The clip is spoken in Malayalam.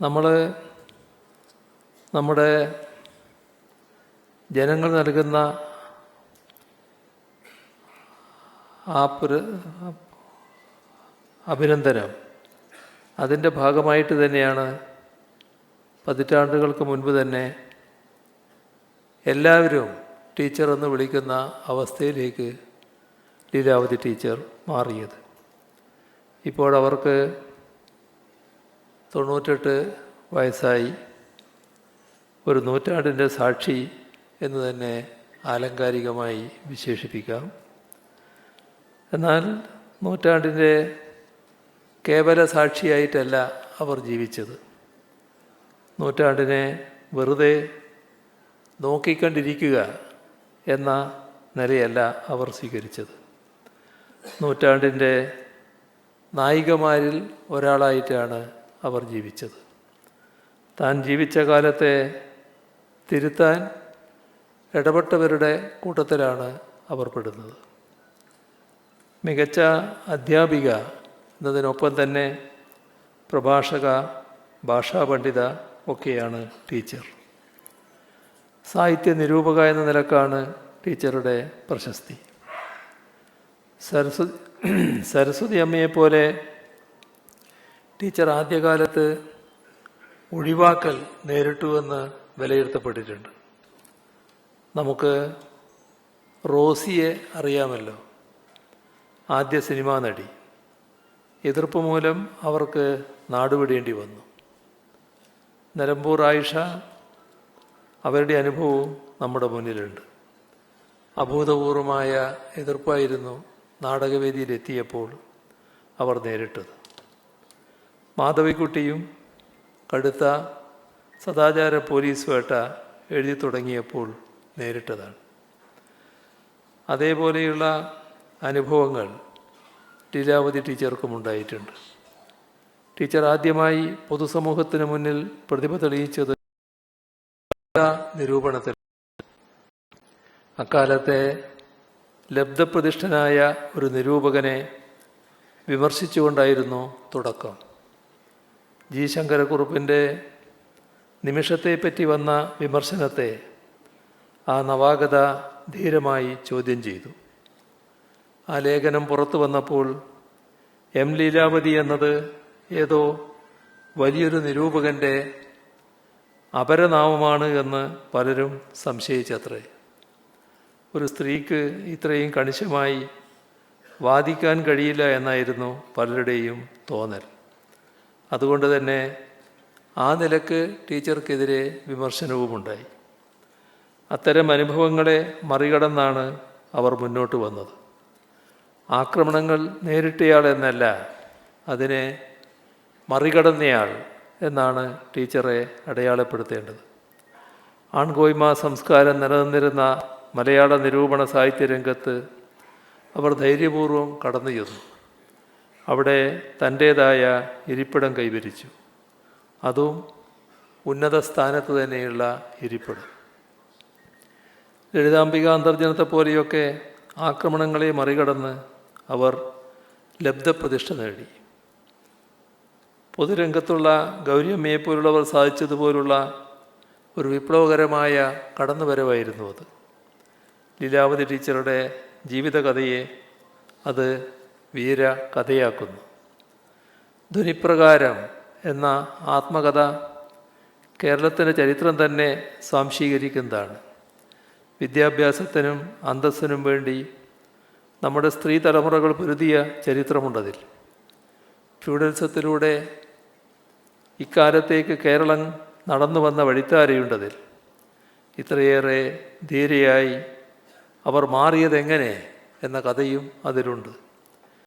നമ്മൾ നമ്മുടെ ജനങ്ങൾ നൽകുന്ന ആ പുര അഭിനന്ദനം. അതിന്റെ ഭാഗമായിട്ട് തന്നെയാണ് പതിറ്റാണ്ടുകൾക്ക് മുൻപ് തന്നെ എല്ലാവരും ടീച്ചർ എന്ന് വിളിക്കുന്ന അവസ്ഥയിലേക്ക് ലീലാവതി ടീച്ചർ മാറിയത്. ഇപ്പോൾ അവർക്ക് തൊണ്ണൂറ്റെട്ട് വയസ്സായി. ഒരു നൂറ്റാണ്ടിന്റെ സാക്ഷി എന്ന് തന്നെ ആലങ്കാരികമായി വിശേഷിപ്പിക്കാം. എന്നാൽ നൂറ്റാണ്ടിന്റെ കേവല സാക്ഷിയായിട്ടല്ല അവർ ജീവിച്ചത്. നൂറ്റാണ്ടിനെ വെറുതെ നോക്കിക്കണ്ടിരിക്കുക എന്ന നിലയല്ല അവർ സ്വീകരിച്ചത്. നൂറ്റാണ്ടിന്റെ നായികമാരിൽ ഒരാളായിട്ടാണ് അവർ ജീവിച്ചത്. താൻ ജീവിച്ച കാലത്തെ തിരുത്താൻ ഇടപെട്ടവരുടെ കൂട്ടത്തിലാണ് അവർ പെടുന്നത്. മികച്ച അധ്യാപിക എന്നതിനൊപ്പം തന്നെ പ്രഭാഷക ഭാഷാ പണ്ഡിത ഒക്കെയാണ് ടീച്ചർ. സാഹിത്യ നിരൂപക എന്ന നിലക്കാണ് ടീച്ചറുടെ പ്രശസ്തി. സരസ്വതി സരസ്വതി അമ്മയെപ്പോലെ ടീച്ചർ ആദ്യകാലത്ത് ഒഴിവാക്കൽ നേരിട്ടുവെന്ന് വിലയിരുത്തപ്പെട്ടിട്ടുണ്ട്. നമുക്ക് റോസിയെ അറിയാമല്ലോ. ആദ്യ സിനിമാ നടി. എതിർപ്പ് മൂലം അവർക്ക് നാടുവിടേണ്ടി വന്നു. നിലമ്പൂർ ആയിഷ അവരുടെ അനുഭവവും നമ്മുടെ മുന്നിലുണ്ട്. അഭൂതപൂർവമായ എതിർപ്പായിരുന്നു നാടകവേദിയിലെത്തിയപ്പോൾ അവർ നേരിട്ടത്. മാധവിക്കുട്ടിയും കടുത്ത സദാചാര പോലീസ് വേട്ട എഴുതി തുടങ്ങിയപ്പോൾ നേരിട്ടതാണ്. അതേപോലെയുള്ള അനുഭവങ്ങൾ ലീലാവതി ടീച്ചർക്കും ഉണ്ടായിട്ടുണ്ട്. ടീച്ചർ ആദ്യമായി പൊതുസമൂഹത്തിന് മുന്നിൽ പ്രതിഭ തെളിയിച്ചത് നിരൂപണത്തിൽ. അക്കാലത്തെ ലബ്ധപ്രതിഷ്ഠനായ ഒരു നിരൂപകനെ വിമർശിച്ചുകൊണ്ടായിരുന്നു തുടക്കം. ജി ശങ്കരക്കുറുപ്പിന്റെ നിമിഷത്തെപ്പറ്റി വന്ന വിമർശനത്തെ ആ നവാഗത ധീരമായി ചോദ്യം ചെയ്തു. ആ ലേഖനം പുറത്തു വന്നപ്പോൾ എം ലീലാവതി എന്നത് ഏതോ വലിയൊരു നിരൂപകന്റെ അപരനാമമാണ് എന്ന് പലരും സംശയിച്ചത്രേ. ഒരു സ്ത്രീക്ക് ഇത്രയും കണിശമായി വാദിക്കാൻ കഴിയില്ല എന്നായിരുന്നു പലരുടെയും തോന്നൽ. അതുകൊണ്ട് തന്നെ ആ നിലയ്ക്ക് ടീച്ചർക്കെതിരെ വിമർശനവുമുണ്ടായി. അത്തരം അനുഭവങ്ങളെ മറികടന്നാണ് അവർ മുന്നോട്ട് വന്നത്. ആക്രമണങ്ങൾ നേരിട്ടയാൾ എന്നല്ല അതിനെ മറികടന്നയാൾ എന്നാണ് ടീച്ചറെ അടയാളപ്പെടുത്തേണ്ടത്. ആൺകോയ്മ സംസ്കാരം നിലനിന്നിരുന്ന മലയാള നിരൂപണ സാഹിത്യ രംഗത്ത് അവർ ധൈര്യപൂർവം കടന്നു ചെന്നു അവിടെ തന്റേതായ ഇരിപ്പിടം കൈവരിച്ചു. അതും ഉന്നത സ്ഥാനത്ത് തന്നെയുള്ള ഇരിപ്പിടം. ലളിതാംബിക അന്തർജനത്തെ പോലെയൊക്കെ ആക്രമണങ്ങളെ മറികടന്ന് അവർ ലബ്ധപ്രതിഷ്ഠ നേടി. പൊതുരംഗത്തുള്ള ഗൗരിയമ്മയെപ്പോലുള്ളവർ സാധിച്ചതുപോലുള്ള ഒരു വിപ്ലവകരമായ കടന്നുവരവായിരുന്നു അത്. ലീലാവതി ടീച്ചറുടെ ജീവിതകഥയെ അത് വീര കഥയാക്കുന്നു. ധ്വനിപ്രകാരം എന്ന ആത്മകഥ കേരളത്തിന്റെ ചരിത്രം തന്നെ സ്വാംശീകരിക്കുന്നതാണ്. വിദ്യാഭ്യാസത്തിനും അന്തസ്സിനും വേണ്ടി നമ്മുടെ സ്ത്രീ തലമുറകൾ പൊരുതിയ ചരിത്രമുണ്ടതിൽ. ഫ്യൂഡൽസത്തിലൂടെ ഇക്കാലത്തേക്ക് കേരളം നടന്നു വന്ന വഴിത്താരയുണ്ടതിൽ. ഇത്രയേറെ ധീരയായി അവർ മാറിയതെങ്ങനെ എന്ന കഥയും അതിലുണ്ട്.